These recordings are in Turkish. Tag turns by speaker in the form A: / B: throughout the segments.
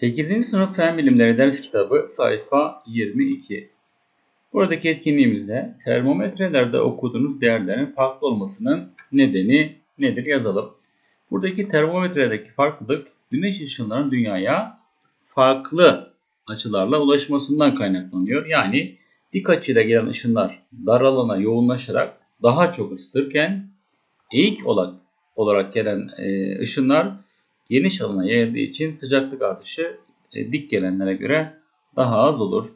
A: 8. sınıf Fen Bilimleri ders kitabı sayfa 22. Buradaki etkinliğimizde termometrelerde okuduğunuz değerlerin farklı olmasının nedeni nedir yazalım. Buradaki termometredeki farklılık güneş ışınlarının dünyaya farklı açılarla ulaşmasından kaynaklanıyor. Yani dik açıyla gelen ışınlar dar alana yoğunlaşarak daha çok ısıtırken eğik olarak, olarak gelen e, ışınlar geniş alana yayıldığı için sıcaklık artışı e, dik gelenlere göre daha az olur.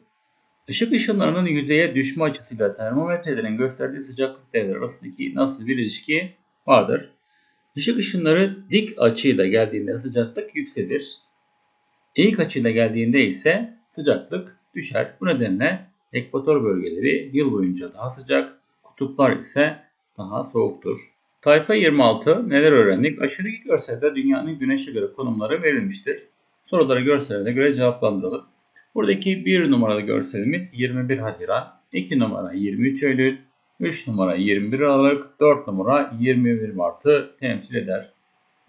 A: Işık ışınlarının yüzeye düşme açısıyla termometrelerin gösterdiği sıcaklık değerleri arasındaki nasıl bir ilişki vardır? Işık ışınları dik açıyla geldiğinde sıcaklık yükselir. Eğik açıyla geldiğinde ise sıcaklık düşer. Bu nedenle ekvator bölgeleri yıl boyunca daha sıcak, kutuplar ise daha soğuktur. Sayfa 26 neler öğrendik? Aşağıdaki görselde dünyanın güneşe göre konumları verilmiştir. Soruları görsellere göre cevaplandıralım. Buradaki 1 numaralı görselimiz 21 Haziran, 2 numara 23 Eylül, 3 numara 21 Aralık, 4 numara 21 Mart'ı temsil eder.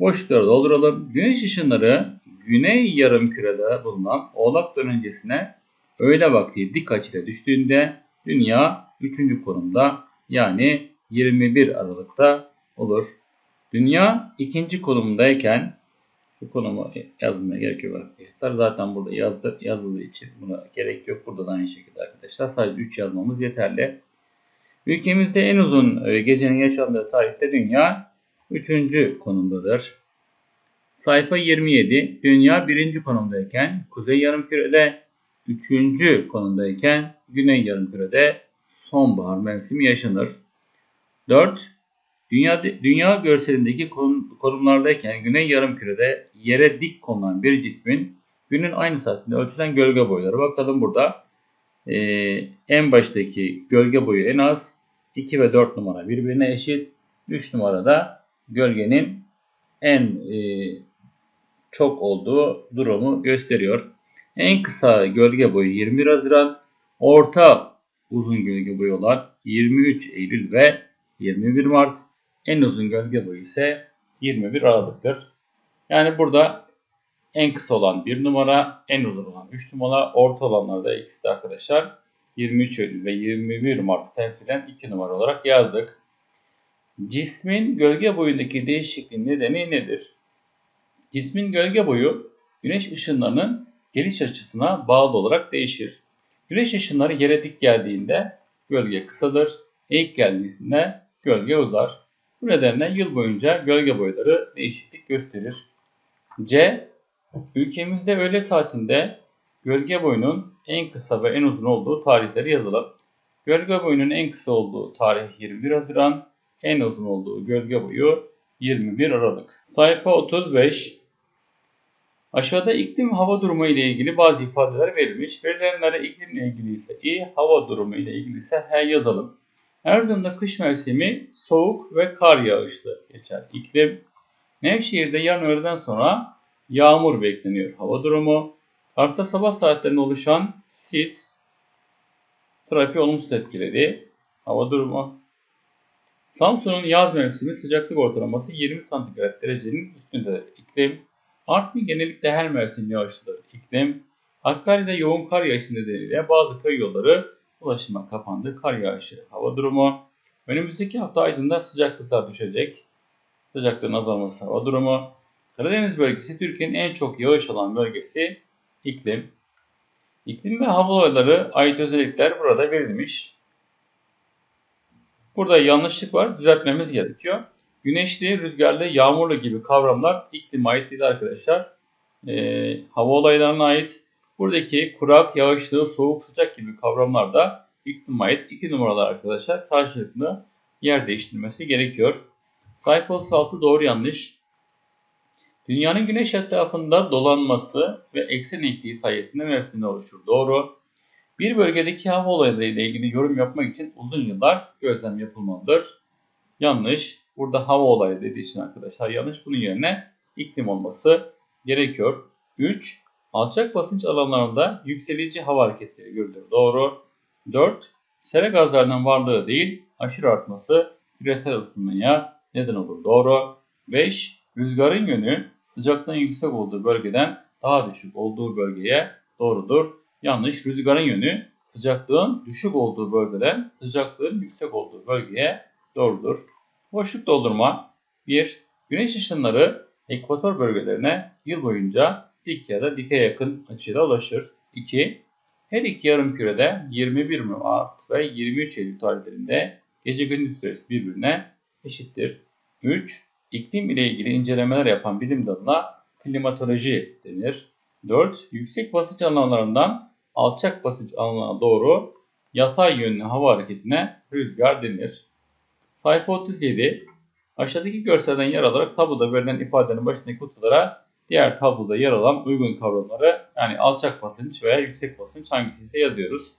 A: Boşlukları dolduralım. Güneş ışınları güney yarım kürede bulunan oğlak dönencesine öğle vakti dik açıyla düştüğünde dünya 3. konumda yani 21 Aralık'ta olur. Dünya ikinci konumdayken bu konumu yazmaya gerek yok arkadaşlar. Zaten burada yazdı, yazıldığı için buna gerek yok. Burada da aynı şekilde arkadaşlar. Sadece 3 yazmamız yeterli. Ülkemizde en uzun e, gecenin yaşandığı tarihte dünya 3. konumdadır. Sayfa 27. Dünya 1. konumdayken kuzey yarımkürede 3. konumdayken güney yarımkürede sonbahar mevsimi yaşanır. 4. Dünya, dünya görselindeki konumlardayken güney yarımkürede yere dik konulan bir cismin günün aynı saatinde ölçülen gölge boyları. Bakalım burada e, en baştaki gölge boyu en az 2 ve 4 numara birbirine eşit. 3 numarada gölgenin en e, çok olduğu durumu gösteriyor. En kısa gölge boyu 21 Haziran, orta uzun gölge boyu olan 23 Eylül ve 21 Mart. En uzun gölge boyu ise 21 Aralık'tır. Yani burada en kısa olan 1 numara, en uzun olan 3 numara, orta olanlar da ikisi de arkadaşlar 23 Eylül ve 21 Mart'ı temsilen 2 numara olarak yazdık. Cismin gölge boyundaki değişikliğin nedeni nedir? Cismin gölge boyu güneş ışınlarının geliş açısına bağlı olarak değişir. Güneş ışınları yere dik geldiğinde gölge kısadır, eğik geldiğinde gölge uzar. Bu nedenle yıl boyunca gölge boyları değişiklik gösterir. C. Ülkemizde öğle saatinde gölge boyunun en kısa ve en uzun olduğu tarihleri yazalım. Gölge boyunun en kısa olduğu tarih 21 Haziran, en uzun olduğu gölge boyu 21 Aralık. Sayfa 35. Aşağıda iklim hava durumu ile ilgili bazı ifadeler verilmiş. Verilenlere iklimle ilgili ise i, hava durumu ile ilgili ise h yazalım. Erzurum'da kış mevsimi soğuk ve kar yağışlı geçer. İklim Nevşehir'de yarın öğleden sonra yağmur bekleniyor. Hava durumu Kars'ta sabah saatlerinde oluşan sis trafiği olumsuz etkiledi. Hava durumu Samsun'un yaz mevsimi sıcaklık ortalaması 20 santigrat derecenin üstünde. İklim Artvin genellikle her mevsim yağışlıdır. İklim Hakkari'de yoğun kar yağışı nedeniyle bazı köy yolları ulaşıma kapandı. Kar yağışı, hava durumu. Önümüzdeki hafta Aydın'da sıcaklıklar düşecek. Sıcaklığın azalması, hava durumu. Karadeniz bölgesi Türkiye'nin en çok yağış alan bölgesi iklim. İklim ve hava olayları ait özellikler burada verilmiş. Burada yanlışlık var. Düzeltmemiz gerekiyor. Güneşli, rüzgarlı, yağmurlu gibi kavramlar iklime ait değil arkadaşlar. Ee, hava olaylarına ait. Buradaki kurak, yağışlı, soğuk, sıcak gibi kavramlar da iklime ait iki numaralar arkadaşlar. Karşılıklı yer değiştirmesi gerekiyor. Sayfa 36 doğru yanlış. Dünyanın güneş etrafında dolanması ve eksen eğikliği sayesinde mevsimler oluşur. Doğru. Bir bölgedeki hava olayları ile ilgili yorum yapmak için uzun yıllar gözlem yapılmalıdır. Yanlış. Burada hava olayı dediği için arkadaşlar yanlış. Bunun yerine iklim olması gerekiyor. 3. Alçak basınç alanlarında yükselici hava hareketleri görülür. Doğru. 4. Sera gazlarının varlığı değil, aşırı artması küresel ısınmaya neden olur. Doğru. 5. Rüzgarın yönü sıcaklığın yüksek olduğu bölgeden daha düşük olduğu bölgeye doğrudur. Yanlış. Rüzgarın yönü sıcaklığın düşük olduğu bölgeden sıcaklığın yüksek olduğu bölgeye doğrudur. Boşluk doldurma 1. Güneş ışınları ekvator bölgelerine yıl boyunca dik ya da dike yakın açıyla ulaşır. 2. Her iki yarım kürede 21 Mart ve 23 Eylül tarihlerinde gece gündüz süresi birbirine eşittir. 3. İklim ile ilgili incelemeler yapan bilim dalına klimatoloji denir. 4. Yüksek basınç alanlarından alçak basınç alanına doğru yatay yönlü hava hareketine rüzgar denir. Sayfa 37. Aşağıdaki görselden yer alarak tabloda verilen ifadenin başındaki kutulara diğer tabloda yer alan uygun kavramları yani alçak basınç veya yüksek basınç hangisi ise yazıyoruz.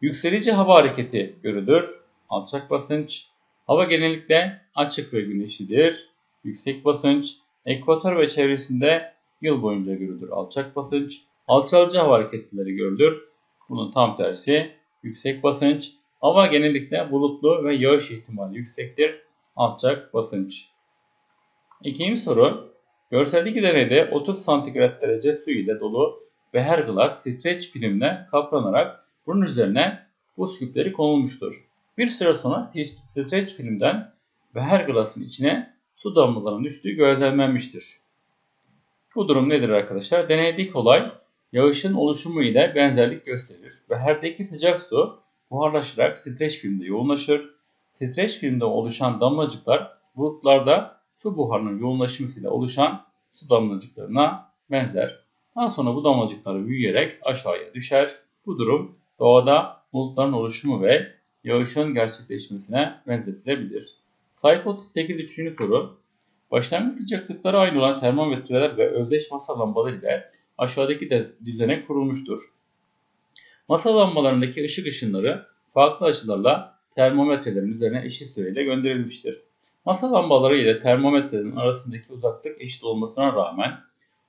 A: Yükselici hava hareketi görülür. Alçak basınç. Hava genellikle açık ve güneşlidir. Yüksek basınç. Ekvator ve çevresinde yıl boyunca görülür. Alçak basınç. Alçalıcı hava hareketleri görülür. Bunun tam tersi yüksek basınç. Hava genellikle bulutlu ve yağış ihtimali yüksektir. Alçak basınç. İkinci soru. Görseldeki deneyde 30 santigrat derece su ile dolu beher glass streç filmle kaplanarak bunun üzerine buz küpleri konulmuştur. Bir süre sonra streç filmden beher glass'ın içine su damlalarının düştüğü gözlemlenmiştir. Bu durum nedir arkadaşlar? Deneydeki olay yağışın oluşumu ile benzerlik gösterir. Beherdeki sıcak su buharlaşarak streç filmde yoğunlaşır. Streç filmde oluşan damlacıklar bulutlarda su buharının yoğunlaşmasıyla oluşan su damlacıklarına benzer. Daha sonra bu damlacıklar büyüyerek aşağıya düşer. Bu durum doğada bulutların oluşumu ve yağışın gerçekleşmesine benzetilebilir. Sayfa 38 3. soru. Başlangıç sıcaklıkları aynı olan termometreler ve özdeş masa lambaları ile aşağıdaki düzenek kurulmuştur. Masa lambalarındaki ışık ışınları farklı açılarla termometrelerin üzerine eşit süreyle gönderilmiştir. Masa lambaları ile termometrelerin arasındaki uzaklık eşit olmasına rağmen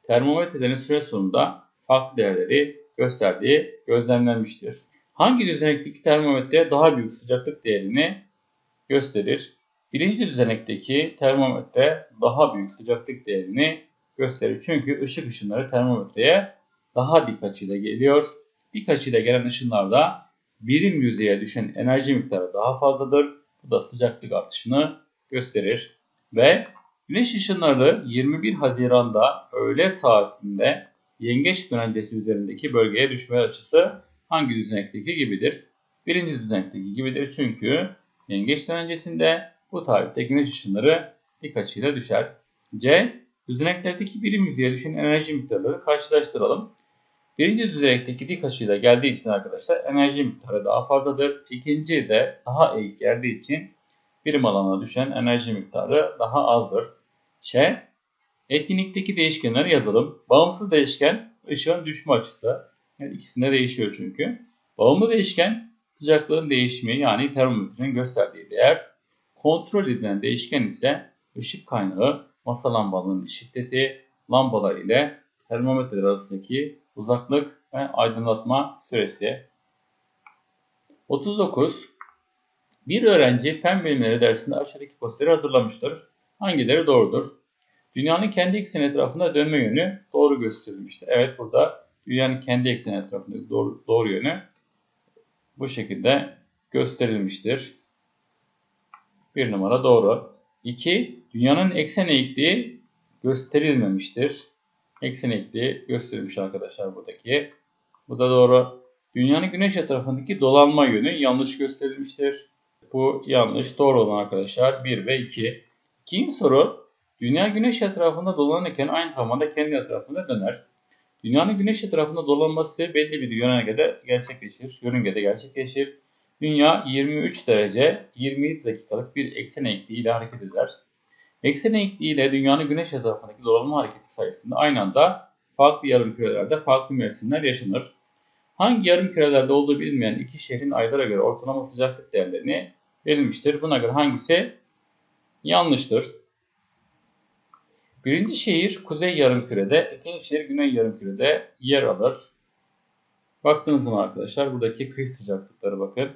A: termometrelerin süre sonunda farklı değerleri gösterdiği gözlemlenmiştir. Hangi düzenekteki termometre daha büyük sıcaklık değerini gösterir? Birinci düzenekteki termometre daha büyük sıcaklık değerini gösterir. Çünkü ışık ışınları termometreye daha dik açıyla geliyor. Dik açıyla gelen ışınlarda birim yüzeye düşen enerji miktarı daha fazladır. Bu da sıcaklık artışını gösterir. Ve güneş ışınları 21 Haziran'da öğle saatinde yengeç dönencesi üzerindeki bölgeye düşme açısı hangi düzenekteki gibidir? Birinci düzenekteki gibidir çünkü yengeç dönencesinde bu tarihte güneş ışınları dik açıyla düşer. C. Düzeneklerdeki birim yüzeye düşen enerji miktarları karşılaştıralım. Birinci düzenekteki dik açıyla geldiği için arkadaşlar enerji miktarı daha fazladır. İkinci de daha eğik geldiği için birim alana düşen enerji miktarı daha azdır. Ç. Etkinlikteki değişkenleri yazalım. Bağımsız değişken ışığın düşme açısı. Yani ikisinde değişiyor çünkü. Bağımlı değişken sıcaklığın değişimi yani termometrenin gösterdiği değer. Kontrol edilen değişken ise ışık kaynağı, masa lambalarının şiddeti, lambalar ile termometre arasındaki uzaklık ve aydınlatma süresi. 39. Bir öğrenci fen bilimleri dersinde aşağıdaki posteri hazırlamıştır. Hangileri doğrudur? Dünyanın kendi ekseni etrafında dönme yönü doğru gösterilmiştir. Evet burada dünyanın kendi ekseni etrafında doğru, doğru yönü bu şekilde gösterilmiştir. Bir numara doğru. 2. Dünyanın eksen eğikliği gösterilmemiştir. Eksen eğikliği gösterilmiş arkadaşlar buradaki. Bu da doğru. Dünyanın güneş etrafındaki dolanma yönü yanlış gösterilmiştir. Bu yanlış. Doğru olan arkadaşlar 1 ve 2. İkinci soru. Dünya güneş etrafında dolanırken aynı zamanda kendi etrafında döner. Dünyanın güneş etrafında dolanması belli bir yönergede gerçekleşir. Yörüngede gerçekleşir. Dünya 23 derece 27 dakikalık bir eksen eğikliği ile hareket eder. Eksen eğikliği ile dünyanın güneş etrafındaki dolanma hareketi sayesinde aynı anda farklı yarım kürelerde farklı mevsimler yaşanır. Hangi yarım kürelerde olduğu bilinmeyen iki şehrin aylara göre ortalama sıcaklık değerlerini verilmiştir. Buna göre hangisi yanlıştır? Birinci şehir kuzey yarımkürede, ikinci şehir güney yarımkürede yer alır. Baktığınız zaman arkadaşlar buradaki kış sıcaklıkları bakın.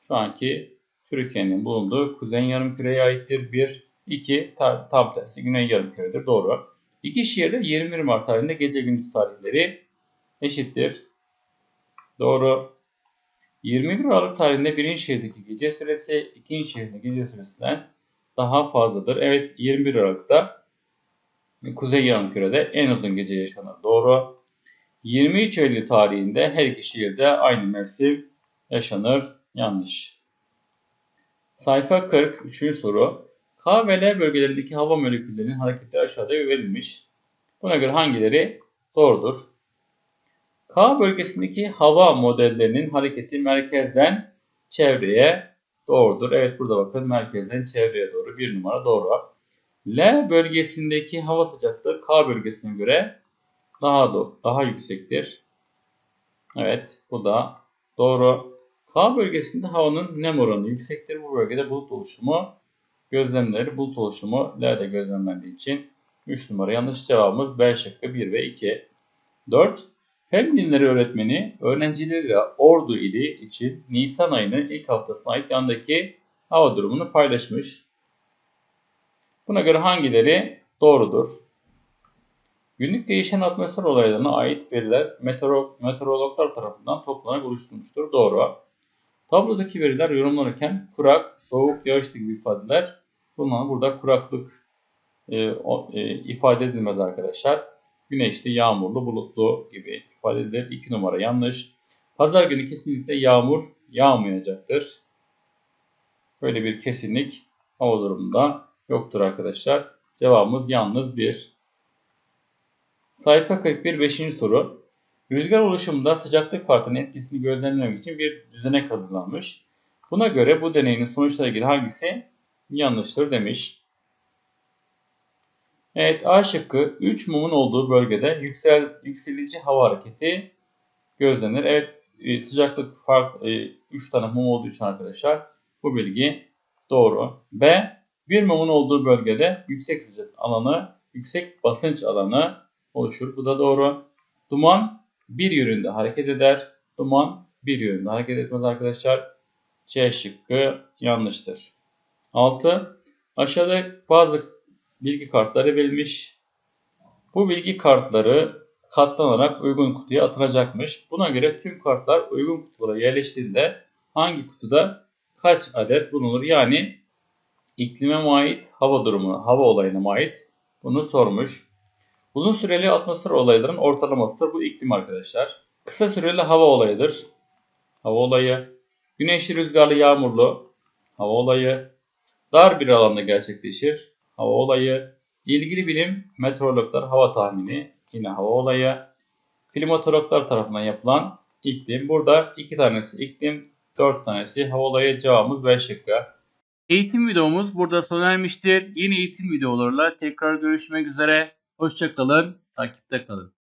A: Şu anki Türkiye'nin bulunduğu kuzey yarımküreye aittir. 1, 2 tam tersi güney yarımküredir. Doğru. İki şehirde 21 Mart tarihinde gece gündüz tarihleri eşittir. Doğru. 21 Aralık tarihinde birinci şehirdeki gece süresi ikinci şehirdeki gece süresinden daha fazladır. Evet 21 Aralık'ta Kuzey Yarımküre'de en uzun gece yaşanır. Doğru. 23 Eylül tarihinde her iki şehirde aynı mevsim yaşanır. Yanlış. Sayfa 43. soru. K ve L bölgelerindeki hava moleküllerinin hareketleri aşağıda verilmiş. Buna göre hangileri doğrudur? K bölgesindeki hava modellerinin hareketi merkezden çevreye doğrudur. Evet burada bakın merkezden çevreye doğru bir numara doğru. L bölgesindeki hava sıcaklığı K bölgesine göre daha do daha yüksektir. Evet bu da doğru. K bölgesinde havanın nem oranı yüksektir. Bu bölgede bulut oluşumu gözlemleri bulut oluşumu L'de gözlemlendiği için 3 numara yanlış cevabımız B şıkkı 1 ve 2. 4. Fen bilimleri öğretmeni öğrencileriyle Ordu ili için Nisan ayının ilk haftasına ait yandaki hava durumunu paylaşmış. Buna göre hangileri doğrudur? Günlük değişen atmosfer olaylarına ait veriler meteorolog, meteorologlar tarafından toplanarak oluşturulmuştur. Doğru. Tablodaki veriler yorumlanırken kurak, soğuk, yağışlı gibi ifadeler bulunan burada kuraklık e, e, ifade edilmez arkadaşlar. Güneşli, yağmurlu, bulutlu gibi ifade edilir. 2 numara yanlış. Pazar günü kesinlikle yağmur yağmayacaktır. Böyle bir kesinlik hava durumunda yoktur arkadaşlar. Cevabımız yalnız 1. Sayfa 41 5. soru. Rüzgar oluşumunda sıcaklık farkının etkisini gözlemlemek için bir düzenek hazırlanmış. Buna göre bu deneyin sonuçlarıyla ilgili hangisi yanlıştır demiş. Evet A şıkkı 3 mumun olduğu bölgede yüksel, yükselici hava hareketi gözlenir. Evet e, sıcaklık fark 3 e, tane mum olduğu için arkadaşlar bu bilgi doğru. B bir mumun olduğu bölgede yüksek sıcak alanı, yüksek basınç alanı oluşur. Bu da doğru. Duman bir yönünde hareket eder. Duman bir yönünde hareket etmez arkadaşlar. C şıkkı yanlıştır. 6. Aşağıda bazı bilgi kartları verilmiş. Bu bilgi kartları katlanarak uygun kutuya atılacakmış. Buna göre tüm kartlar uygun kutulara yerleştiğinde hangi kutuda kaç adet bulunur? Yani iklime mi ait, hava durumu, hava olayına ait bunu sormuş. Uzun süreli atmosfer olayların ortalamasıdır bu iklim arkadaşlar. Kısa süreli hava olayıdır. Hava olayı. Güneşli, rüzgarlı, yağmurlu hava olayı. Dar bir alanda gerçekleşir. Hava olayı. İlgili bilim meteorologlar hava tahmini yine hava olayı. Klimatologlar tarafından yapılan iklim. Burada iki tanesi iklim, dört tanesi hava olayı. Cevabımız B şıkkı. Eğitim videomuz burada sona ermiştir. Yeni eğitim videolarıyla tekrar görüşmek üzere. Hoşçakalın, takipte kalın.